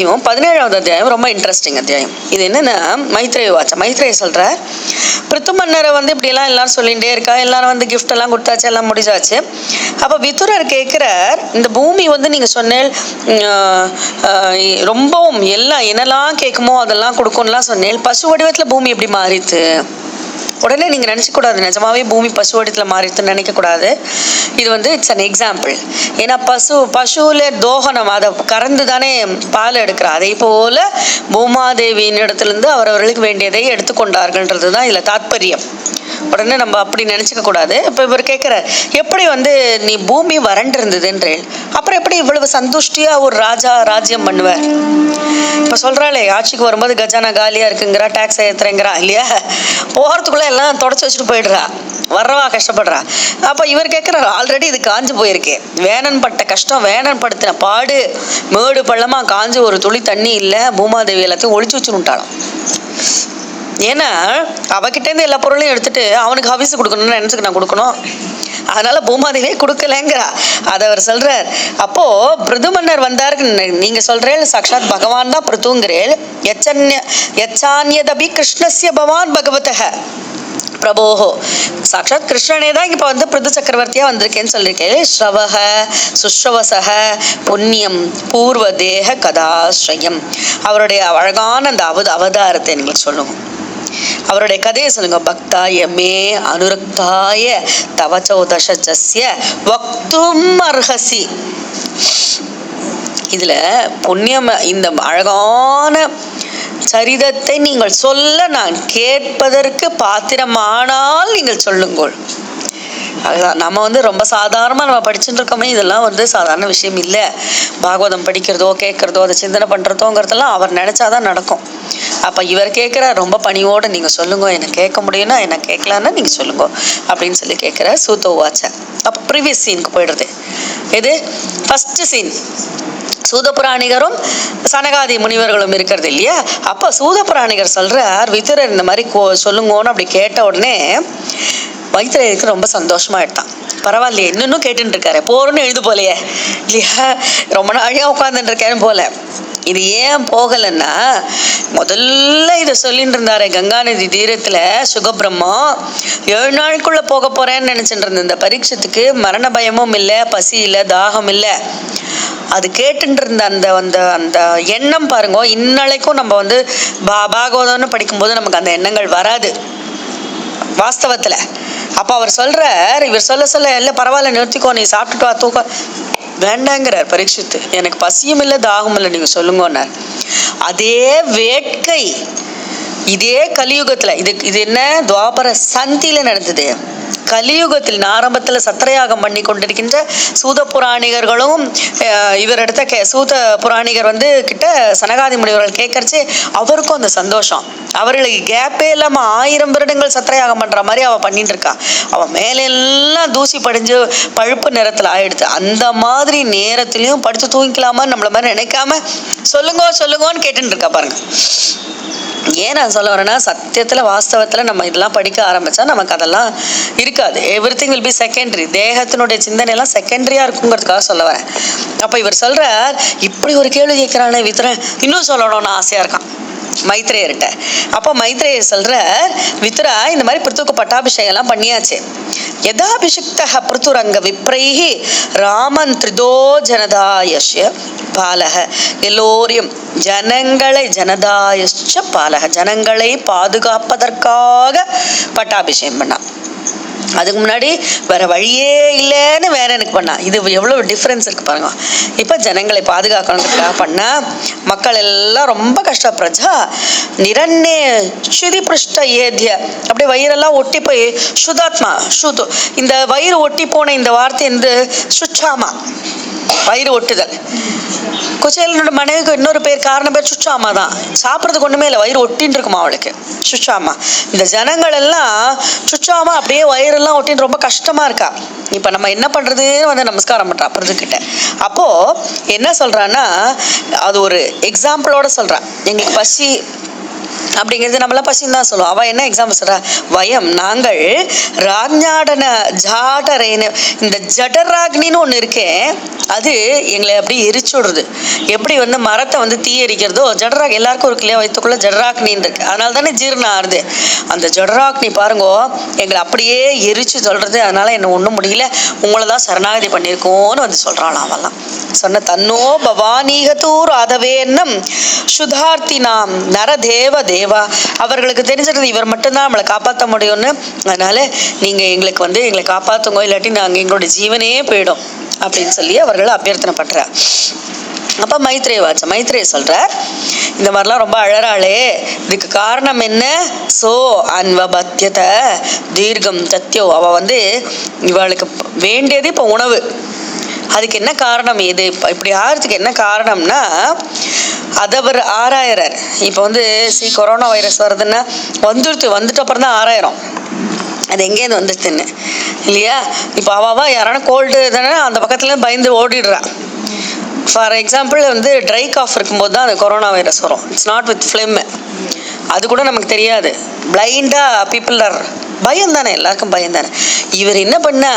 இவன் பதினேழாவது அத்தியாயம் ரொம்ப இன்ட்ரெஸ்டிங் அத்தியாயம். இது என்னன்னா மைத்ரேய வாச்சா மைத்ரேய சொல்ற பிரித்து மன்னரை வந்து இப்படிலாம் எல்லாரும் சொல்லிகிட்டே இருக்கா? எல்லாரும் வந்து கிஃப்ட் எல்லாம் கொடுத்தாச்சு எல்லாம் முடிஞ்சாச்சு அப்போ விதுரர் கேட்குறார் இந்த பூமி வந்து நீங்கள் சொன்னேன் ரொம்பவும் எல்லாம் என்னெல்லாம் கேட்குமோ அதெல்லாம் கொடுக்கும்லாம் சொன்னேன் பசு வடிவத்தில் பூமி எப்படி மாறித்து உடனே நீங்கள் நினச்சக்கூடாது. நிஜமாவே பூமி பசு வடிவத்தில் மாறிடுதுன்னு நினைக்கக்கூடாது. இது வந்து இட்ஸ் அன் எக்ஸாம்பிள் ஏன்னா பசு பசுவில் தோகனம் அதை கறந்து தானே பால் எடுக்கிறார் அதே போல் பூமாதேவியின் இடத்துலேருந்து அவரவர்களுக்கு வேண்டியதை எடுத்துக்கொண்டார்கள்ன்றது தான் இதில் தாத்பரியம். உடனே நம்ம அப்படி நினச்சிக்க கூடாது இப்போ இவர் கேட்குற எப்படி வந்து நீ பூமி வறண்டு இருந்ததுன்றேன் அப்புறம் எப்படி இவ்வளவு சந்துஷ்டியாக ஒரு ராஜா ராஜ்யம் பண்ணுவார்? இப்போ சொல்கிறாளே ஆட்சிக்கு வரும்போது கஜானா காலியாக இருக்குங்கிறா டேக்ஸ் ஏற்றுறேங்கிறா இல்லையா? போகிறதுக்குள்ளே எல்லாம் தொடச்சி வச்சுட்டு போயிடுறா. வர்றவா கஷ்டப்படுறா. அப்போ இவர் கேட்குறாரு ஆல்ரெடி இது காஞ்சு போயிருக்கே. வேணன் பட்ட கஷ்டம் வேணன் படுத்தின பாடு. மேடு பள்ளமாக காஞ்சு ஒரு துளி தண்ணி இல்லை. பூமாதேவி எல்லாத்தையும் ஒழிச்சு வச்சுருட்டாளாம் ஏன்னா அவகிட்டேருந்து எல்லா பொருளையும் எடுத்துட்டு அவனுக்கு ஹவிஸ் கொடுக்கணும்னு நினச்சிக்கு நான் கொடுக்கணும். அதனால பூமாதேவியே கொடுக்கலங்கிறா. அதை அவர் சொல்றார். அப்போ பிருதுமன்னர் வந்தார் நீங்க சொல்றேன் சாக்ஷாத் பகவான் தான் பிருத்துங்கிறேன் எச்சன்ய எச்சான்யதபி கிருஷ்ணஸ்ய பவான் பகவதः பிரபோஹோ. சாக்ஷாத் கிருஷ்ணனே தான் இப்போ வந்து பிருது சக்கரவர்த்தியாக வந்திருக்கேன்னு சொல்லியிருக்கேன். ஸ்ரவக சுஸ்ரவசக புண்ணியம் பூர்வ தேக கதாஸ்ரயம். அவருடைய அழகான அந்த அவத அவதாரத்தை எங்களுக்கு சொல்லுவோம் அவருடைய கதையை சொல்லுங்க. பக்தாய மே அனுரக்தாய தவச்சோதசஸ்ய வக்தும் அர்ஹசி. இதுல புண்ணியம் இந்த அழகான சரிதத்தை நீங்கள் சொல்ல நான் கேட்பதற்கு பாத்திரமானால் நீங்கள் சொல்லுங்கள். அதுதான் நம்ம வந்து ரொம்ப சாதாரணமாக நம்ம படிச்சுட்டு இருக்கோமே இதெல்லாம் வந்து சாதாரண விஷயம் இல்லை. பாகவதம் படிக்கிறதோ கேட்குறதோ அதை சிந்தனை பண்ணுறதோங்கிறதெல்லாம் அவர் நினச்சாதான் நடக்கும். அப்போ இவர் கேட்குற ரொம்ப பணிவோடு நீங்கள் சொல்லுங்க எனக்கு கேட்க முடியும்னா என்ன கேட்கலான்னா நீங்கள் சொல்லுங்க அப்படின்னு சொல்லி கேட்குற சூத்தோ வாச்ச. அப்போ ப்ரீவியஸ் சீனுக்கு போயிடுது. இது ஃபஸ்ட்டு சீன் சூதபுராணிகரும் சனகாதி முனிவர்களும் இருக்கிறது இல்லையா? அப்போ சூதபுராணிகர் சொல்கிறார் விதுரர் இந்த மாதிரி கோ சொல்லுங்கன்னு அப்படி கேட்ட உடனே வைத்திரருக்கு ரொம்ப சந்தோஷமாக எடுத்தான். பரவாயில்லையே இன்னும் கேட்டுட்டு இருக்காரு போறோன்னு எழுது போலையே. இல்லையா? ரொம்ப நாளையா உட்காந்துட்டு இருக்கேன்னு போல. இது ஏன் போகலைன்னா முதல்ல இதை சொல்லிட்டு இருந்தாரு கங்காநதி தீரத்தில் சுகபிரம்மம் ஏழு நாளுக்குள்ளே போக போகிறேன்னு நினச்சிட்டு இருந்த இந்த பரீட்சத்துக்கு மரண பயமும் இல்லை பசி இல்லை தாகம் இல்லை. அது கேட்டுட்டு இருந்த அந்த அந்த அந்த எண்ணம் பாருங்க இன்னளைக்கும் நம்ம வந்து பா பாகவதம்னு படிக்கும்போது நமக்கு அந்த எண்ணங்கள் வராது. வாஸ்தவத்தில். அப்போ அவர் சொல்கிறார் இவர் சொல்ல சொல்ல இல்லை பரவாயில்ல நிறுத்திக்கோ நீ சாப்பிட்டுட்டு வா தூக்கம் வேண்டாங்கிறார் பரீட்சித்து. எனக்கு பசியும் இல்லை தாகம் இல்லை நீங்கள் சொல்லுங்கன்னார். அதே வேட்கை இதே கலியுகத்தில் இது இது என்ன? துவாபர சந்தியில் நடந்தது. கலியுகத்தில் ஆரம்பத்தில் சத்திரயாகம் பண்ணி கொண்டிருக்கின்ற சூத புராணிகர்களும் இவர் எடுத்த கே சூத புராணிகர் வந்து கிட்ட சனகாதி முனிவர்கள் கேட்கறச்சு அவருக்கும் அந்த சந்தோஷம். அவர்களுக்கு கேப்பே இல்லாமல் ஆயிரம் வருடங்கள் சத்திரயாகம் பண்ற மாதிரி அவ பண்ணிட்டு இருக்கா அவ மேலெல்லாம் தூசி படிஞ்சு பழுப்பு நிறத்தில் ஆயிடுது. அந்த மாதிரி நேரத்திலையும் படுத்து தூங்கிக்கலாமா நம்மள மாதிரி நினைக்காம சொல்லுங்க சொல்லுங்கன்னு கேட்டுட்டு இருக்கா பாருங்க. ஏன் நான் சொல்ல வரேன்னா சத்தியத்தில் வாஸ்தவத்தில் நம்ம இதெல்லாம் படிக்க ஆரம்பித்தா நமக்கு அதெல்லாம் இருக்காது. Everything will be secondary தேகத்தினுடைய சிந்தனை எல்லாம் செகண்டரியா இருக்குங்கிறதுக்காக சொல்ல வரேன். அப்போ இவர் சொல்கிறார் இப்படி ஒரு கேள்வி கேட்குறானே வித்ரன் இன்னும் சொல்லணும்னு ஆசையா இருக்கான். மைத்ரேயர்கிட்ட. அப்போ மைத்ரேயர் சொல்றார் வித்ரா இந்த மாதிரி பிருத்துக்கு பட்டாபிஷேகம் எல்லாம் பண்ணியாச்சு. யதாபிஷிக்தः பிருத்துரங்க விப்ரைஹி ராமன் திரிதோ ஜனதாயஷ்ய பாலக. எல்லோரையும் ஜனங்களை ஜனதாயஷ்ச பாலக. ஜனங்களை பாதுகாப்பதற்காக பட்டாபிஷேகம் பண்ணான். அதுக்கு முன்னாடி வேற வழியே இல்லைன்னு வேற எனக்கு பண்ணா. இது எவ்வளவு டிஃப்ரென்ஸ் இருக்கு பாருங்க. இப்போ ஜனங்களை பாதுகாக்கணுங்கிறதுக்காக பண்ணா மக்கள் எல்லாம் ரொம்ப கஷ்ட பிரஜா நிரண்ணே சுதி பிருஷ்ட ஏத்திய. அப்படியே வயிறெல்லாம் ஒட்டி போய் சுதாத்மா சுது. இந்த வயிறு ஒட்டி போன இந்த வார்த்தை வந்து சுச்சாமா. வயிறு ஒட்டுதல். குச்சேலனோட மனைவிக்கு இன்னொரு பேர் காரணம் பேர் சுச்சாமா தான். சாப்பிட்றதுக்கு ஒண்ணுமே இல்லை வயிறு ஒட்டின்னு இருக்குமா அவளுக்கு? சுச்சாமா. இந்த ஜனங்கள் எல்லாம் சுச்சாமா அப்படியே வயிறெல்லாம் ஒட்டின்னு ரொம்ப கஷ்டமாக இருக்கா? இப்போ நம்ம என்ன பண்ணுறது வந்து நமஸ்காரம் பண்றா கிட்ட அப்போது என்ன சொல்கிறான்னா அது ஒரு எக்ஸாம்பிளோட சொல்கிறான் எங்களுக்கு பசி அப்படிங்கிறது நம்மளாம் பசின்னு தான் சொல்லுவோம் அவள் என்ன எக்ஸாம்பிள் சொல்கிறா வயம் நாங்கள் ராஜாடன ஜாடரேன்னு இந்த ஜடராக்னின்னு ஒன்று இருக்கேன் அது எங்களை அப்படியே எரிச்சுடுறது எப்படி வந்து மரத்தை வந்து தீ எரிக்கிறதோ ஜடராக் எல்லாருக்கும் இருக்கு இல்லையா வயிற்றுக்குள்ள ஜடராக்னின்னு இருக்கு அதனால தானே ஜீரணம் ஆறுது அந்த ஜடராக்னி பாருங்கோ எங்களை அப்படியே எரிச்சு சொல்கிறது அதனால என்ன ஒன்றும் முடியல உங்களை தான் சரணாகதி பண்ணியிருக்கோன்னு வந்து சொல்கிறான் அவெல்லாம். சொன்ன தன்னோ பவானீகத்தூர் ஆதவேன்னம் சுதார்த்தி நாம் நரதேவ தேவா அவர்களுக்கு தெரிஞ்சிருந்தது இவர் மட்டும்தான் நம்மளை காப்பாற்ற முடியும்னு. அதனால நீங்கள் எங்களுக்கு வந்து எங்களை காப்பாற்றுங்க இல்லாட்டி நாங்கள் எங்களோட ஜீவனே போயிடும் அப்படின்னு சொல்லி அவர்கள் அபியர்த்தனை பண்ணுறார் அப்போ மைத்ரே வாச்ச மைத்ரே சொல்கிறார் இந்த மாதிரிலாம் ரொம்ப அழறாளே இதுக்கு காரணம் என்ன? சோ அன்வபத்தியத தீர்க்கம் சத்தியோ அவள் வந்து இவளுக்கு வேண்டியது இப்போ உணவு. அதுக்கு என்ன காரணம் இது? இப்ப இப்படி ஆகிறதுக்கு என்ன காரணம்னா அதை அவர் இப்போ வந்து சி கொரோனா வைரஸ் வருதுன்னா வந்துடுத்து வந்துட்ட அப்புறம் தான் ஆறாயிரம் அது எங்கேருந்து வந்துச்சுன்னு இல்லையா? இப்போ அவாவா யாரான கோல்டு தானே அந்த பக்கத்துல பயந்து ஓடிடுறான் ஃபார் எக்ஸாம்பிள் வந்து ட்ரை காஃப் இருக்கும்போது தான் அந்த கொரோனா வைரஸ் வரும். இட்ஸ் நாட் வித் ஃப்ளெம் அது கூட நமக்கு தெரியாது. பிளைண்டாக பீப்புள் ஆர் பயம் தானே எல்லாருக்கும் பயம் தானே இவர் என்ன பண்ணா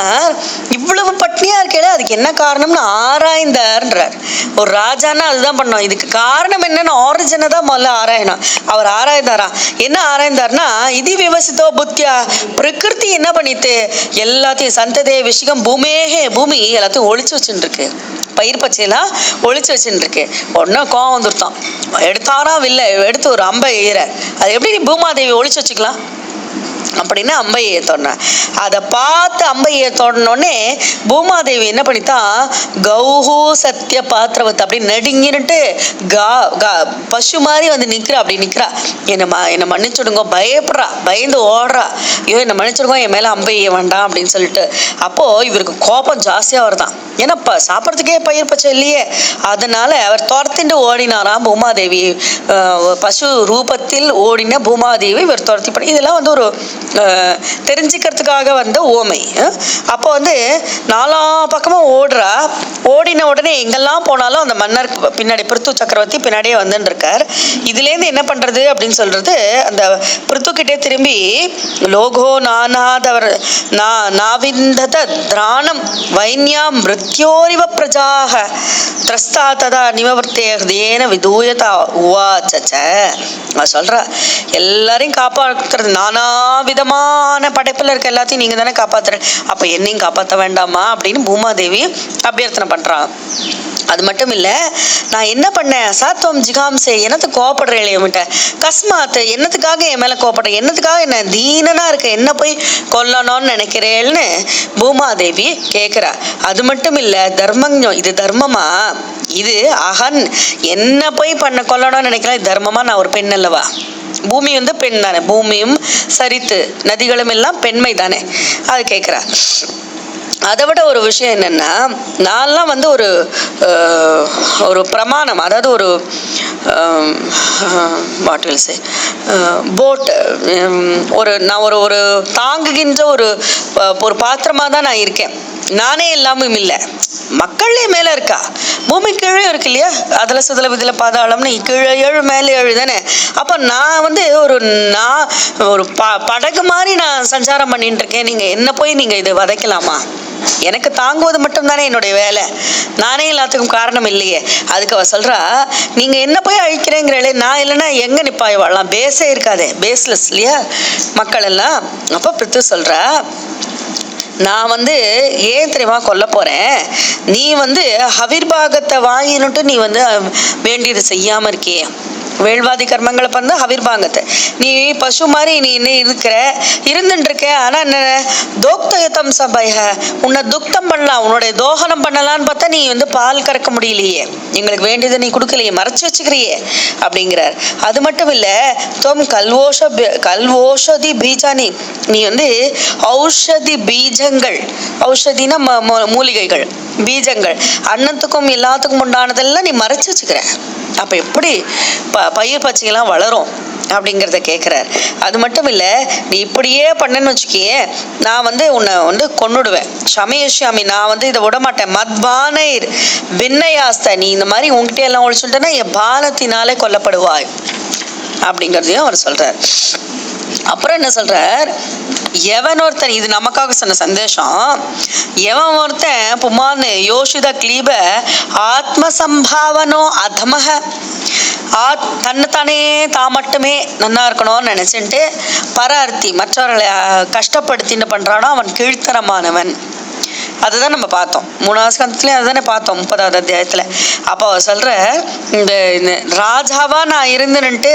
இவ்வளவு பட்னியா இருக்கே அதுக்கு என்ன காரணம்னு ஆராய்ந்தார்ன்றார். ஒரு ராஜான்னா அதுதான் பண்ணோம். இதுக்கு காரணம் என்னன்னு ஆரிஜினை தான் முதல்ல ஆராயணும். அவர் ஆராய்ந்தாரா? என்ன ஆராய்ந்தார்னா இது விவசித்தோ புத்தியா? பிரகிருதி என்ன பண்ணிட்டு எல்லாத்தையும் சந்ததே விஷயம் பூமேகே பூமி எல்லாத்தையும் ஒழிச்சு வச்சுட்டு இருக்கு பயிர் பச்சையெல்லாம் ஒழிச்சு வச்சுட்டு இருக்கு உடனே கோவம் வந்துருத்தான். எடுத்தாரா வில்ல எடுத்து ஒரு அம்பை ஈர அது எப்படி நீ பூமாதேவி ஒழிச்சு வச்சுக்கலாம்? அப்படின்னு அம்பையை தொடனேன் அதை பார்த்து அம்பையை தொடனோடனே பூமாதேவி என்ன பண்ணித்தான் கௌஹூ சத்திய பாத்திரவத்தை அப்படி நடுங்கினுட்டு கா கா பசு மாதிரி வந்து நிற்கிறா அப்படி நிற்கிறா என்னை ம என்னை மன்னிச்சுடுங்க பயப்படுறா பயந்து ஓடுறா. ஐயோ என்னை மன்னிச்சுடுங்க என் மேலே அம்பைய வேண்டாம் அப்படின்னு சொல்லிட்டு. அப்போது இவருக்கு கோபம் ஜாஸ்தியாக வருதான். ஏன்னா இப்போ சாப்பிட்றதுக்கே பயிர் பச்சை இல்லையே. அதனால அவர் துரத்திட்டு ஓடினாராம் பூமாதேவி. பசு ரூபத்தில் ஓடின பூமாதேவி இவர் துரத்தி பண்ணி இதெல்லாம் வந்து ஒரு தெரிஞ்சுக்கிறதுக்காக வந்த ஓமை. அப்போ வந்து நாலா பக்கமும் ஓடுறா. ஓடின உடனே எங்கெல்லாம் போனாலும் அந்த மன்னர் பின்னாடி பிருத்து சக்கரவர்த்தி பின்னாடியே வந்துன்னு இருக்கார் இதுலேருந்து என்ன பண்ணுறது அப்படின்னு சொல்கிறது அந்த பிருத்துக்கிட்டே திரும்பி லோகோ நானாதவர் நா நாவிந்தத திராணம் வைன்யா மிருத்யோரிவ பிரஜாக திரஸ்தா ததா நிவர்த்தேன விதூயதா உவாச்ச. சொல்கிறா எல்லாரையும் காப்பாற்றுறது நானா விதமான படைப்புல இருக்க எல்லாத்தையும் நீங்க தானே காப்பாத்துற அப்போ என்னையும் காப்பாற்ற வேண்டாமா? அப்படின்னு பூமாதேவி அபியர்த்தனை பண்றான் அது மட்டும் இல்லை நான் என்ன பண்ணேன்? சாத்வம் ஜிகாம்சே என்னத்து கோவப்படுறேன் என்கிட்ட கஸ்மாத் என்னத்துக்காக என் மேலே கோவப்படுறேன் என்னத்துக்காக என்ன தீனனா இருக்க? என்ன போய் கொல்லணும்னு நினைக்கிறேன்னு பூமாதேவி கேட்குறா அது மட்டும் இல்லை தர்மஞம் இது தர்மமா? இது அகன். என்ன போய் பண்ண கொல்லணும்னு நினைக்கிறேன் தர்மமாக தர்மமா? நான் ஒரு பெண் அல்லவா? பூமி வந்து பெண் தானே. பூமியும் சரித்து நதிகளும் எல்லாம் பெண்மை தானே. அது கேட்குறா அதை விட ஒரு விஷயம் என்னென்னா நான்லாம் வந்து ஒரு ஒரு பிரமாணம் அதாவது ஒரு பாட்டில் சே போட் ஒரு நான் ஒரு ஒரு தாங்குகின்ற ஒரு ஒரு பாத்திரமாக தான் நான் இருக்கேன். நானே எல்லாமும் இல்லை. மக்களே மேலே இருக்கா? பூமி கீழே இருக்கு இல்லையா? அதில் சுதல விதில பாதாளம்னு கீழே ஏழு மேலே ஏழு தானே? அப்போ நான் வந்து ஒரு நான் ஒரு ப படகு மாதிரி நான் சஞ்சாரம் பண்ணிட்டு இருக்கேன். நீங்கள் என்ன போய் நீங்கள் இதை வதைக்கலாமா? எனக்கு தாங்குவது மட்டும்தானே என்னுடைய வேலை. நானே எல்லாத்துக்கும் காரணம் இல்லையே. அதுக்கு அவ சொல்றா நீங்க என்ன போய் அழிக்கிறேங்கிறே நான் இல்லைன்னா எங்க நிப்பாய் வாழலாம்? பேஸே இருக்காதே. பேஸ்லெஸ் இல்லையா? மக்கள் எல்லாம். அப்போ பித்து சொல்றா நான் வந்து ஏன் தெரியுமா கொல்ல போறேன்? நீ வந்து ஹவிர்பாகத்தை வாங்கினுட்டு நீ வந்து வேண்டியது செய்யாம இருக்கியே. வேள்வாதி கர்மங்களை பண்ண ஹவிர்பாங்கத்தை நீ பசு மாதிரி நீ இன்னும் இருக்கிற இருந்துட்டு இருக்க ஆனா என்ன? தோக்தயுத்தம் சபைய உன்னை துக்தம் பண்ணலாம் உன்னுடைய தோகனம் பண்ணலான்னு பார்த்தா நீ வந்து பால் கறக்க முடியலையே. எங்களுக்கு வேண்டியதை நீ கொடுக்கலையே மறைச்சு வச்சுக்கிறியே அப்படிங்கிறார். அது மட்டும் இல்ல தொம் கல்வோஷ கல்வோஷதி பீஜானி. நீ வந்து ஔஷதி பீஜங்கள் ஔஷதினா ம- மூலிகைகள் பீஜங்கள் அன்னத்துக்கும் எல்லாத்துக்கும் உண்டானதெல்லாம் நீ மறைச்சு வச்சுக்கிற. அப்ப எப்படி ப பயிர் பச்சையெல்லாம் வளரும் அப்படிங்கிறத கேட்குறாரு அது மட்டும் இல்லை நீ இப்படியே பண்ணேன்னு வச்சுக்கியே நான் வந்து உன்னை வந்து கொண்டுடுவேன் சமயசாமி நான் வந்து இதை விடமாட்டேன். மத்பானைர் பின்னையாஸ்த நீ இந்த மாதிரி உங்ககிட்ட எல்லாம் ஒழிச்சுட்டேன்னா என் பானத்தினாலே கொல்லப்படுவாய். அப்படிங்கிறதையும் அவர் சொல்கிறார் அப்புறம் என்ன சொல்றார்? எவன் ஒருத்தன் இது நமக்காக சொன்ன சந்தேஷம் எவன் ஒருத்தன் புமான்னு யோசித கிளீப ஆத்ம சம்பாவனோ அதமக ஆ தன்னைத்தானே தான் மட்டுமே நல்லா இருக்கணும்னு நினச்சிட்டு பரார்த்தி மற்றவர்களை கஷ்டப்படுத்தின்னு பண்ணுறானோ அவன் கீழ்த்தரமானவன். அதுதான் நம்ம பார்த்தோம். மூணாவது ஸ்கந்தத்துலேயும் அதுதானே பார்த்தோம் முப்பதாவது அத்தியாயத்தில். அப்போ அவர் சொல்கிற இந்த ராஜாவாக ராஜாவா நான் இருந்துன்னுட்டு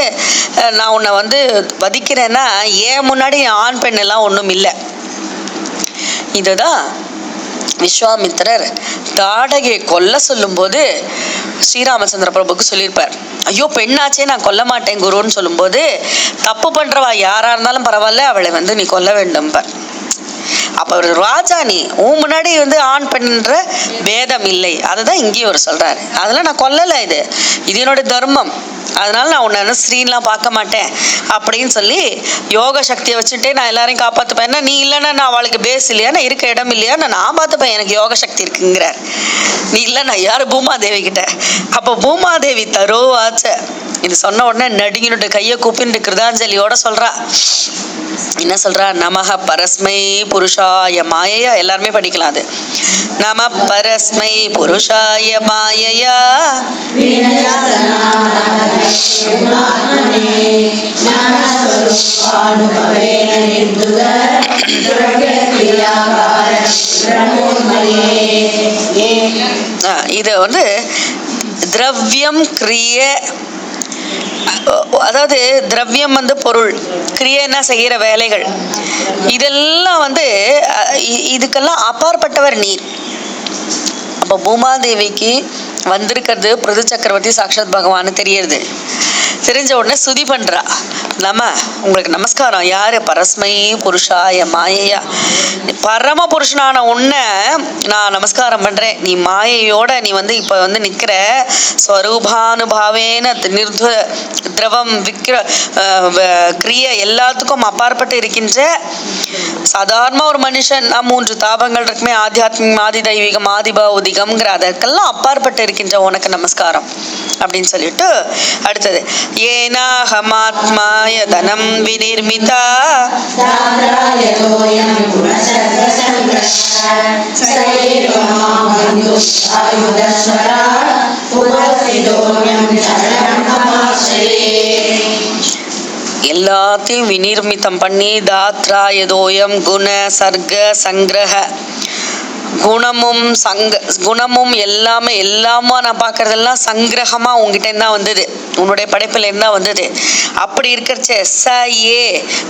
நான் உன்னை வந்து வதிக்கிறேன்னா ஏன் முன்னாடி ஆண் பெண் எல்லாம் ஒன்றும் இல்லை? இதுதான் விஸ்வாமித்திரர் தாடகை கொல்ல சொல்லும்போது ஸ்ரீராமச்சந்திர பிரபுக்கு சொல்லியிருப்பார். ஐயோ பெண்ணாச்சே நான் கொல்ல மாட்டேன் குருன்னு சொல்லும்போது தப்பு பண்றவா யாரா இருந்தாலும் பரவாயில்ல அவளை வந்து நீ கொல்ல வேண்டும்பார். அப்போ அவர் ராஜா நீ உன் முன்னாடி வந்து ஆண் பெண்ன்ற பேதம் இல்லை. அதை தான் இங்கேயும் அவர் சொல்கிறாரு அதெல்லாம் நான் கொல்லலை இது. இது என்னோட தர்மம். அதனால நான் உன்னை ஸ்ரீன்லாம் பார்க்க மாட்டேன் அப்படின்னு சொல்லி யோக சக்தியை வச்சுட்டே நான் எல்லாரையும் காப்பாற்றுப்பேன் நீ இல்லைன்னா நான் அவளுக்கு பேஸ் இல்லையா? நான் இருக்க இடம் இல்லையா? நான் நான் பார்த்துப்பேன். எனக்கு யோக சக்தி இருக்குங்கிறார். நீ இல்லை நான் யார் பூமாதேவி கிட்ட அப்போ பூமாதேவி தரோ இது சொன்ன உடனே நடுங்கினுட்டு கையை கூப்பிட்டு கிருதாஞ்சலியோட சொல்றா. என்ன சொல்றா? நமக பரஸ்மை புருஷாய மாயையா? எல்லாருமே படிக்கலாம் அது. நம பரஸ்மை புருஷாய மாயையா? இது வந்து திரவியம் கிரிய அதாவது திரவியம் வந்து பொருள் கிரியைன்னா செய்கிற வேலைகள். இதெல்லாம் வந்து இதுக்கெல்லாம் அப்பாற்பட்டவர் நீர் அப்போ பூமாதேவிக்கு வந்திருக்கிறது பிரது சக்கரவர்த்தி சாக்ஷாத் பகவான்னு தெரியுது தெரிஞ்ச உடனே சுதி பண்றா. நம உங்களுக்கு நமஸ்காரம். யாரு? பரஸ்மை புருஷாய மாயையா. பரம புருஷனான உன்னை நான் நமஸ்காரம் பண்றேன். நீ மாயையோட நீ வந்து இப்ப வந்து நிக்கிற ஸ்வரூபானுபாவேன நிர்துவ திரவம் விக்கிர வ- கிரிய எல்லாத்துக்கும் அப்பாற்பட்டு இருக்கின்ற சாதாரண ஒரு மனுஷன் மூன்று தாபங்கள் இருக்குமே ஆத்தியாத்மிகம் ஆதி தெய்வீகம் ஆதி பௌதிகம்ங்கிற அதற்கெல்லாம் அப்பாற்பட்டு இருக்கின்ற உனக்கு நமஸ்காரம் அப்படின்னு சொல்லிட்டு அடுத்தது ஏனாஹமாத்மாய தனம் விநிர்மிதா எல்லாத்தையும் விநிர்மிதம் பண்ணி தாத்ராயதோயம் குண சர்க்க சங்கிரக. குணமும் சங்க குணமும் எல்லாமே எல்லாமா நான் பார்க்கறதெல்லாம் சங்கிரகமா உங்ககிட்ட தான் வந்தது. உன்னுடைய படைப்புல இருந்தா வந்தது. அப்படி இருக்கிறச்ச ச ஏ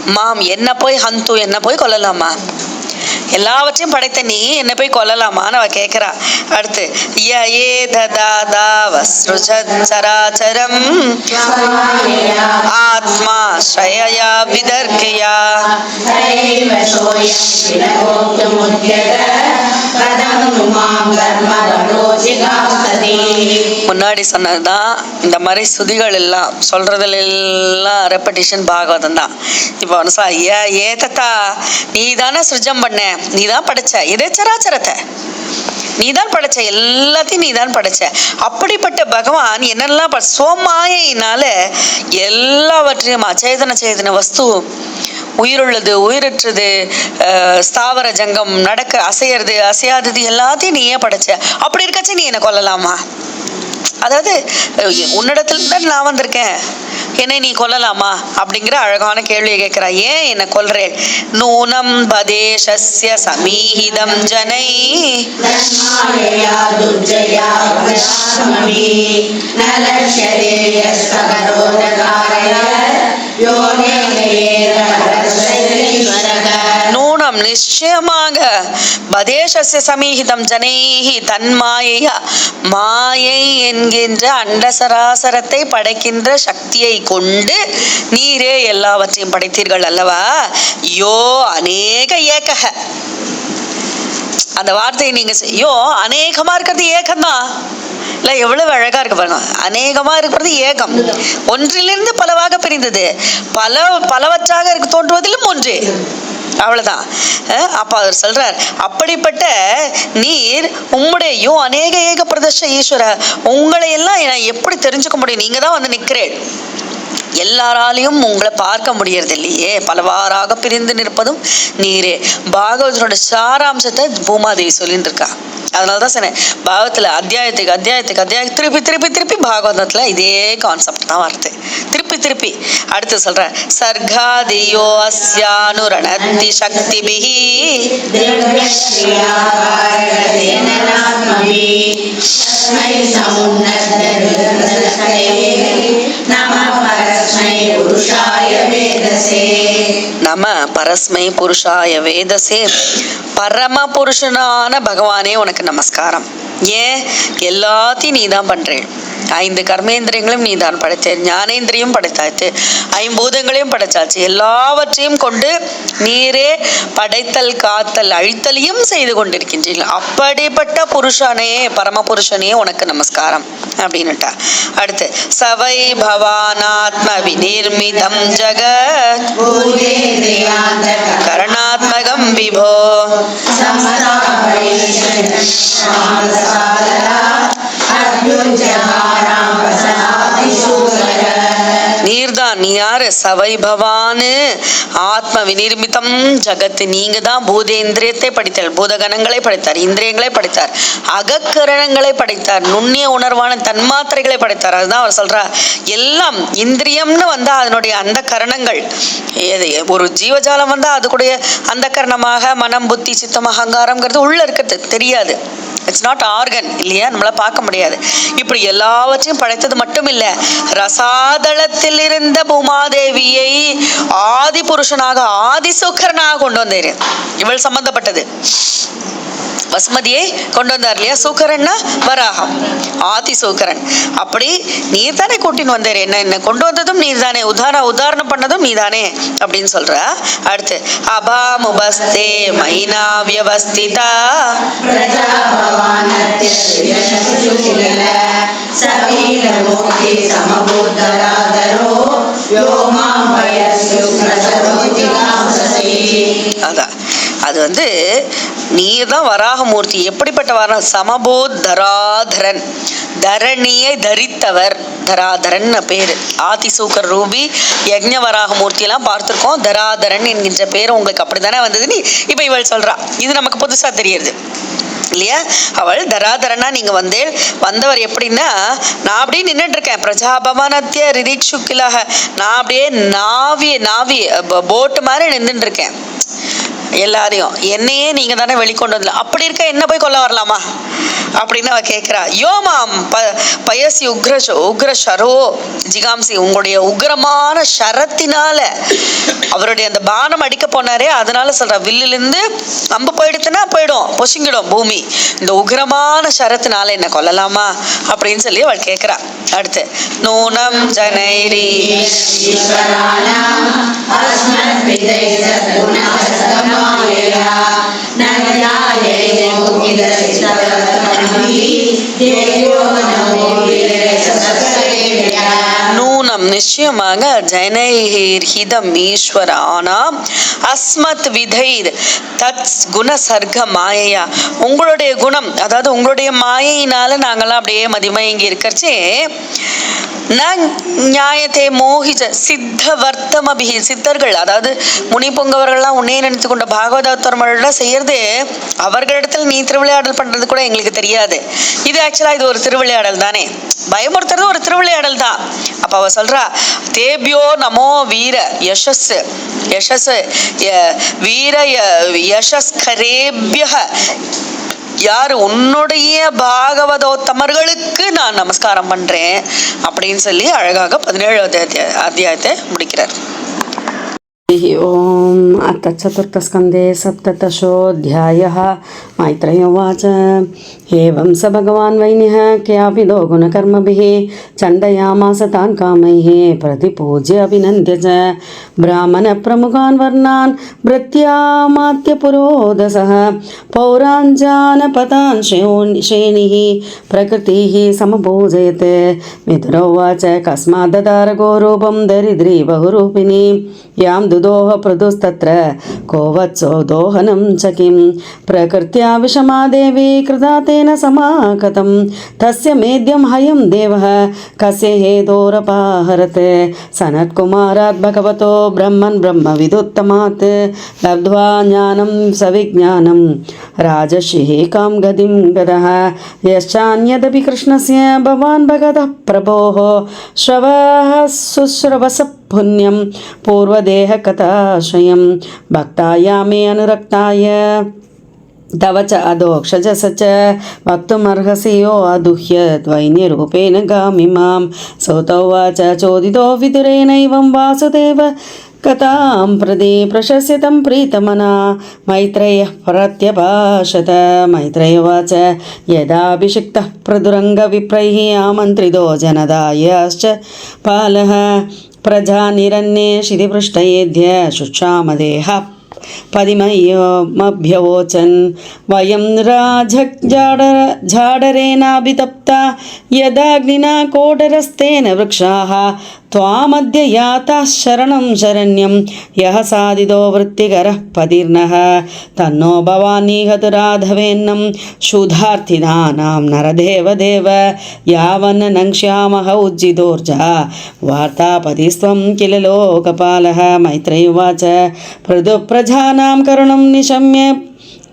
மாம். என்ன போய் ஹந்து என்ன போய் கொல்லலாமா? எல்லாவற்றையும் படைத்த நீ என்ன போய் கொல்லலாமான்னு அவ கேட்குறா. அடுத்து ய ததாதா வஸ்ருஜராச்சரம் ஆத்மா ஸ்ரயயா விதர்க்கயா. முன்னாடி சொன்னதுதான் இந்த மாதிரி சுதிகள் எல்லாம் சொல்றதுல எல்லாம் ரெப்படிஷன் பாகவதம் தான் இப்போ வந்து ஏ ஏ நீ தானே சுஜம் பண்ண. நீ தான் படைச்ச. இதே சராச்சரத்தை நீ தான் படைச்ச. எல்லாத்தையும் நீ தான் படைச்ச. அப்படிப்பட்ட பகவான் என்னெல்லாம் ப- சோமாயினால எல்லாவற்றையும் அச்சேதன சேதன வஸ்து உயிருள்ளது உயிரற்றது ஸ்தாவர ஜங்கம் நடக்க அசையறது அசையாதது எல்லாத்தையும் நீயே படைச்ச. அப்படி இருக்கச்சே நீ என்னை கொல்லலாமா? அதாவது உன்னிடத்துல தான் நான் வந்திருக்கேன். என்னை நீ கொல்லலாமா அப்படிங்கிற அழகான கேள்வியை கேட்கிறா ஏன் என்னை கொல்றேன் நூனம் பதேசஸ்ய சமீஹிதம் ஜனை நூனம் நிச்சயமாக. பதேசஸ்ய சமீகிதம் ஜனைஹி தன்மாயையா மாயை என்கின்ற அண்ட சராசரத்தை படைக்கின்ற சக்தியை கொண்டு நீரே எல்லாவற்றையும் படைத்தீர்கள் அல்லவா? யோ அநேக ஏக்கக அந்த வார்த்தையை நீங்க யோ அநேகமா இருக்கிறது ஏகம்தான். இல்லை எவ்வளவு அழகா இருக்கு பாருங்க. அநேகமா இருக்கிறது ஏகம். ஒன்றிலிருந்து பலவாக பிரிந்தது. பல பலவற்றாக இருக்கு தோன்றுவதிலும் ஒன்று. அவ்வளவுதான். அஹ் அப்ப அவர் சொல்றார் அப்படிப்பட்ட நீர் உம்முடைய யோ அநேக ஏக பிரதர்ஷ ஈஸ்வர உங்களை எல்லாம் நான் எப்படி தெரிஞ்சுக்க முடியும்? நீங்க தான் வந்து நிக்கிறேன். எல்லாராலையும் உங்களை பார்க்க முடியறது இல்லையே பலவாறாக பிரிந்து நிற்பதும் நீரே பாகவதனோட சாராம்சத்தை பூமாதேவி சொல்லிட்டு இருக்கா அதனால தான் சொன்னேன் பாகவத்தில் அத்தியாயத்துக்கு அத்தியாயத்துக்கு அத்தியாயம் திருப்பி திருப்பி திருப்பி பாகவதத்தில் இதே கான்செப்ட் தான் வருது திருப்பி திருப்பி அடுத்து சொல்கிறேன் சர்காதியோ அஸ்யானுரணத்தி சக்தி சக்திபிஹி நம பரஸ்மை புருஷாய வேதசே பரம புருஷனான பகவானே உனக்கு நமஸ்காரம். ஏன்? எல்லாத்தையும் நீ தான் பண்றேன். ஐந்து கர்மேந்திரியங்களும் நீ தான் படைத்த ஞானேந்திரியம் படைத்தாச்சு. ஐம்பூதங்களையும் படைச்சாச்சு. எல்லாவற்றையும் கொண்டு நீரே படைத்தல் காத்தல் அழித்தலையும் செய்து கொண்டிருக்கின்றீர்கள். அப்படிப்பட்ட புருஷனே பரம புருஷனே உனக்கு நமஸ்காரம் அப்படின்னுட்டா அடுத்து சவை பவானாத்ம விநிர்மிதம் ஜகத். கரணாத்மகம் விபோ. അനുജനായ யாரு சவைபவானு. ஆத்ம விநிர்மிதம் ஜகத்து நீங்க தான் பூதேந்திரியத்தை படித்தார். பூதகணங்களை படைத்தார் இந்திரியங்களை படைத்தார் அகக்கரணங்களை படைத்தார் நுண்ணிய உணர்வான தன்மாத்திரைகளை படைத்தார். அதுதான் அவர் சொல்றார். எல்லாம் இந்திரியம்னு வந்தா அதனுடைய அந்த கரணங்கள் ஒரு ஜீவஜாலம் வந்தா அதுக்குடைய அந்த கரணமாக மனம் புத்தி சித்தம் அகங்காரம்ங்கிறது உள்ள இருக்கிறது. தெரியாது. இட்ஸ் நாட் ஆர்கன் இல்லையா? நம்மளால பார்க்க முடியாது. இப்படி எல்லாவற்றையும் படைத்தது மட்டும் இல்லை ரசாதளத்தில் இருந்த உமாதேவியை ஆதி புருஷனாக ஆதி சுக்கரனாக கொண்டு வந்தார். இவள் சம்பந்தப்பட்டது. வசுமதியை கொண்டு வந்தார் இல்லையா? சூக்கரன்னா வராகம். ஆதி சூக்கரன் அப்படி நீர் தானே கூட்டின்னு வந்தார். என்ன என்ன கொண்டு வந்ததும் நீர் தானே உதாரண உதாரணம் பண்ணதும் நீ தானே அப்படின்னு சொல்ற. அடுத்து அபாமுபஸ்தே மைனா வியவஸ்திதா அதான். அது வந்து நீர் தான் வராகமூர்த்தி. எப்படிப்பட்ட வர சமபோதராதரன் தரணியை தரித்தவர். தராதரன் பேர். ஆதிசூக்கர் ரூபி யக்ஞ வராகமூர்த்தி எல்லாம் பார்த்துருக்கோம். தராதரன் என்கின்ற பேர் உங்களுக்கு அப்படித்தானே வந்ததுன்னு இப்ப இவள் சொல்றா. இது நமக்கு புதுசா தெரியுது. இல்லையா? அவள் தராதரனா நீங்க வந்தேள் வந்தவர் எப்படின்னா நான் அப்படியே நின்றுட்டு இருக்கேன் பிரஜாபவனத்திய ரிதிச்சுக்கிலாக. நான் அப்படியே நாவி நாவி போட்டு மாதிரி நின்றுட்டு இருக்கேன் எல்லாரையும் என்னையே நீங்க தானே வெளிக்கொண்டு வரல அப்படி இருக்க என்ன போய் கொல்ல வரலாமா? அப்படின்னு அவ கேட்கிறா. யோமாம் ப பயசி உக்ர உக்ர ஷரோ ஜிகாம்சி உங்களுடைய உக்ரமான ஷரத்தினால அவருடைய அந்த பானம் அடிக்க போனாரே அதனால சொல்ற வில்லிலிருந்து அம்பு போயிடுத்துன்னா போயிடும் பொசுங்கிடும் பூமி. இந்த உக்ரமான ஷரத்தினால என்ன கொல்லலாமா? அப்படின்னு சொல்லி அவள் கேட்கிறா. அடுத்து நூனம் ஜனைரி. நூனம் நிச்சயமாக ஜனைஹீர் ஹிதம் ஈஸ்வரானாம் அஸ்மத் விதைர் தட்ஸ் குண சர்க்க மாயையா. உங்களுடைய குணம் அதாவது உங்களுடைய மாயையினால நாங்கள்லாம் அப்படியே மதிமயங்கி இருக்கிறச்சே ந நியாயத்தை மோகிஜ சித்த வர்த்தமபிகி சித்தர்கள் அதாவது முனி பொங்கவர்கள்லாம் உன்னையே நினைத்து கொண்ட பாகவதோத்தரமெல்லாம் செய்யறது அவர்களிடத்தில் நீ திருவிளையாடல் பண்றது கூட எங்களுக்கு தெரியாது இது ஆக்சுவலா இது ஒரு திருவிளையாடல் தானே பயமுறுத்துறது ஒரு திருவிளையாடல் தான் அப்ப அவ சொல்றா தேபியோ நமோ வீர யசஸ் யசஸ் வீர ய- யசஸ்கரேபிய யார் உன்னுடைய பாகவதோத்தமர்களுக்கு நான் நமஸ்காரம் பண்றேன் அப்படின்னு சொல்லி அழகாக பதினேழாவது அத்தியாயத்தை முடிக்கிறார். ஓம் அத்த சதுர்த்தஸ்கந்தே சப்ததோத்தியாய மைத்ரயோவாச்ச एवं स भगवान् वैन्यः क्यापिदो गुणकर्मभिः चण्डयामास तान् कामैः प्रतिपूज्य अभिनन्द्य च। ब्राह्मणप्रमुखान् वर्णान् भृत्यामात्यपुरोदसः पौराञ्जानपतान् श्रेणि प्रकृतिः समपूजयत्। विदुरोवाच कस्मात् ददार गोरूपं दरिद्री बहुरूपिणी यां दोहप्रदुस्तत्र को वत्सो दोहनं च किं प्रकृत्या विषमा देवी कृता ధర్మేణ సమాగతం. తస్య మేద్యం హయం దేవ. కస్య హేదోరపాహరత్ సనత్కుమారాత్ భగవతో బ్రహ్మన్ బ్రహ్మ విదుత్తమాత్. లబ్ధ్వా జ్ఞానం సవిజ్ఞానం. రాజశిహేకాం గదిం గద. యశ్చాన్యదపి కృష్ణస్య భవాన్ భగత ప్రభో. శ్రవ శుశ్రవస పుణ్యం. పూర్వదేహ కథాశయం. భక్తాయ మే అనురక్తాయ. तव च अधोक्षज स च वक्तुमर्हसि यो अदुह्य द्वैन्यरूपेण गामि मां सौतौ वाच चोदितो विदुरेणैवं वासुदेव। कथां प्रति प्रशस्यतं प्रीतमना। मैत्रेयः प्रत्यभाषत मैत्रेयवाच यदाभिषिक्तः प्रदुरङ्गविप्रैः आमन्त्रितो जनदायश्च पालः। प्रजानिरन्ये शितिपृष्ठयेद्य शुक्षामदेह पदिमय्यमभ्यवोचन् वयं राजजाड झाडरेणाभितप्ता। यदाग्निना कोटरस्तेन वृक्षाः। त्वामद्य याताः शरणं शरण्यं यः साधितो वृत्तिकरः पतिर्नः। तन्नो भवानीहतु राधवेन्नं क्षुधार्थिनानां नरदेवदेव यावन्न नङ्क्ष्यामः उज्जितोर्जा। वार्तापतिस्त्वं किल लोकपालः मैत्रेय उवाच पृथुप्रजानां करुणं निशम्य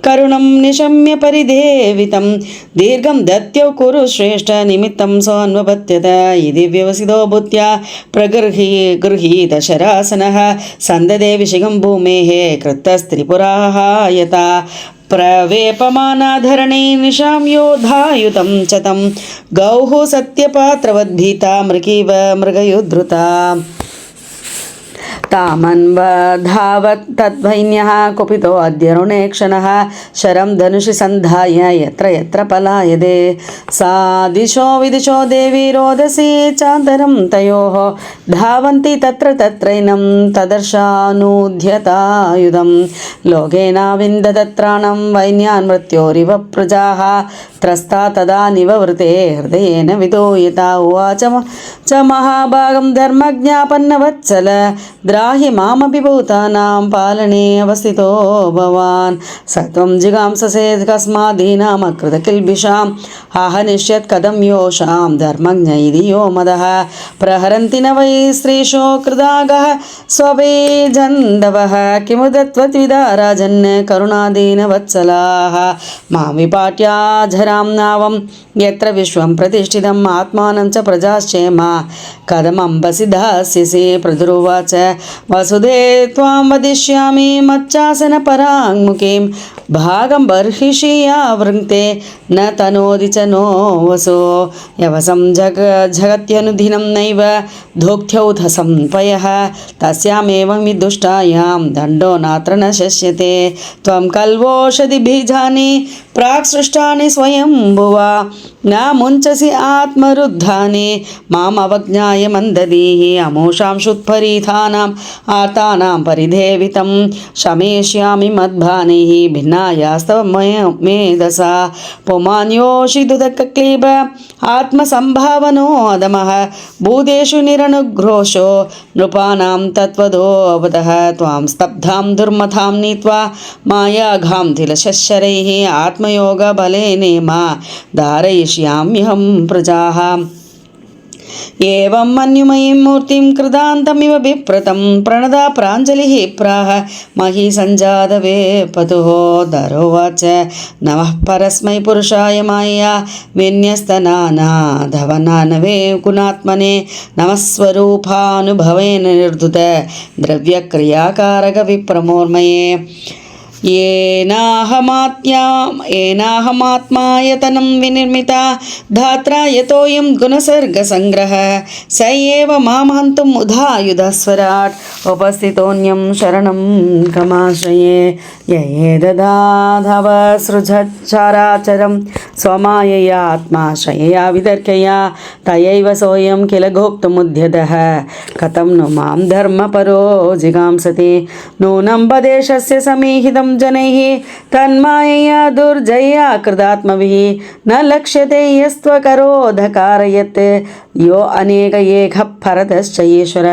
కరుణం నిశమ్య పరిదేవితం. దీర్ఘం దత్యౌ కురు శ్రేష్ఠ నిమిత్తం సోన్వపత్యత. ఇది వ్యవసిదో భూత్యా ప్రగృహీ గృహీత శరాసన సందదే విషయం భూమేః కృత్తస్త్రిపురాహాయత ప్రవేపమానాధరణే నిషాం యోధాయుతం చతం గౌः సత్యపాత్రవద్భీత మృగీవ మృగయుద్ధృత. तामन्वधावत् तद्वैन्यः कुपितो अद्य ऋणे क्षणः शरं धनुषि सन्धाय यत्र यत्र पलायदे सा दिशो विदिशो देवी रोदसी चान्तरं तयोः धावन्ति तत्र तत्रैनं तदर्शानूध्यतायुधं लोकेनाविन्दतत्राणं वैन्यान् मृत्योरिव प्रजाः त्रस्ता तदा निववृते हृदयेन विदूयता उवाच म- च महाभागं धर्मज्ञापन्नवत्सल द्राहि मामपि भूतानां पालने अवस्थितो भवान् स त्वं जिगांससे कस्मादीनामकृतकिल्बिषाम् आहनिष्यत् कथं योषां धर्मज्ञ इति यो मदः प्रहरन्ति न वै स्त्रीशो कृदागः स्वपे जन्दवः किमु दत्त्वद्विदा राजन् करुणादीनवत्सलाः मां विपाट्या झरां नावं यत्र विश्वं प्रतिष्ठितम् आत्मानं च प्रजाश्चेम कथमम्बसि दास्यसि प्रदुरुवाच వసుదే త్వాం వదిష్యామి మచ్చాసన పరాంగ్ముఖీం భాగం బర్హిషియా వృంక్తే న తనోది చ నో వసో యవసం జగ జగత్యనుదినం నైవ ధోక్త్యౌధసం పయ తస్యామేవం విదుష్టాయాం దండో నాత్ర న శస్యతే త్వం కల్వోషధి బీజాని ప్రాక్సృష్టాని స్వయంభువా నా ముంచసి ఆత్మరుద్ధాని మామవజ్ఞాయమందదీహి అమోషాం శుత్పరీథానాం ఆర్తానాం పరిధేవితం శమేష్యామి మద్భాని భిన్నాయాస్తవ మేధస. పుమాన్యోషి దుదక క్లీబ పుమాన్యోషిదుదక్లీబ ఆత్మసంభావనోదమః భూతేషు నిరనుఘ్రోషో నృపాణాం తత్వదోవత త్వాం స్తబ్ధాం దుర్మథాం నీత్వా మాయాఘాం తిలశరై ఆత్మ ఆత్మయోగబలేనేమ ధారయిష్యామ్యహం ప్రజాः. ఏవం మన్యుమయీం మూర్తిం కృదాంతమివ బిప్రతం ప్రణదా ప్రాంజలి ప్రాహ. మహీ సంజాదవే పతుహో ధరోవాచ నమ పరస్మై పురుషాయ మాయా విన్యస్తనానాధవనానవే కుణాత్మనే నమస్వరూపానుభవేన నిర్దుత ద్రవ్యక్రియాకారక విప్రమోర్మయే. येनाहमात्या येनाहमात्मायतनं विनिर्मिता धात्रा यतोऽयं गुणसर्गसङ्ग्रहः, स एव माँ हन्तुम् उधायुधस्वराट्, उपस्थितोऽन्यं शरणं ये य एतदाधव सृजच्चराचरं स्वमाययात्माश्रयया विदर्कया तयैव सोऽयं किल भोक्तुमुद्यतः कथं नु मां धर्मपरो जिगांसति नूनं पदेशस्य समीहितं जनैः तन्मायया दुर्जया कृदात्मभिः न लक्ष्यते యో అనేక ఏక పరతశ్చయేశ్వర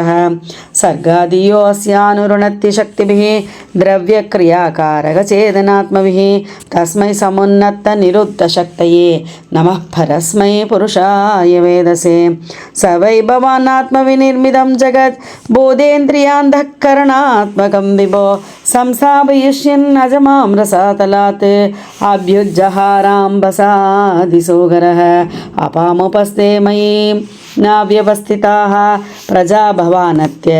సర్గాదియోస్యానురుణత్తి శక్తిభి ద్రవ్యక్రియాకారక చేతనాత్మభి తస్మై సమున్నత నిరుద్ధ శక్తయే నమ పరస్మై పురుషాయ వేదసే స వై భవానాత్మ జగత్ బోధేంద్రియాంధఃకరణాత్మకం విభో సంస్థాపయిష్యన్నజమాం రసాతలాత్ ఆభ్యుజ్జహారాంబసాదిసోగరः అపాముపస్తే మయీ నావ్యవస్థితాः ప్రజా భవానత్య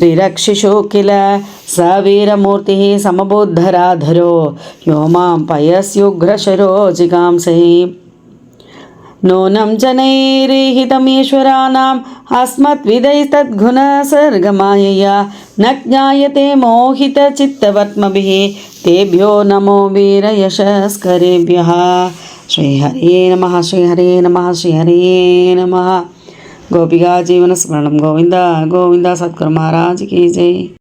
విరక్షిషు కిల స వీరమూర్తి సమబుద్ధరాధరో యో మాం పయస్యుఘ్రశరోజికాంసై नूनं जनैर्हितमीश्वराणाम् अस्मद्विदैस्तद्गुणसर्गमायया न ज्ञायते मोहितचित्तवर्त्मभिः तेभ्यो नमो वीरयशस्करेभ्यः श्रीहरे नमः श्रीहरे नमः श्रीहरे नमः गोपिका जीवनस्मरणं गोविन्द गोविन्द सद्गुरु महाराज की जय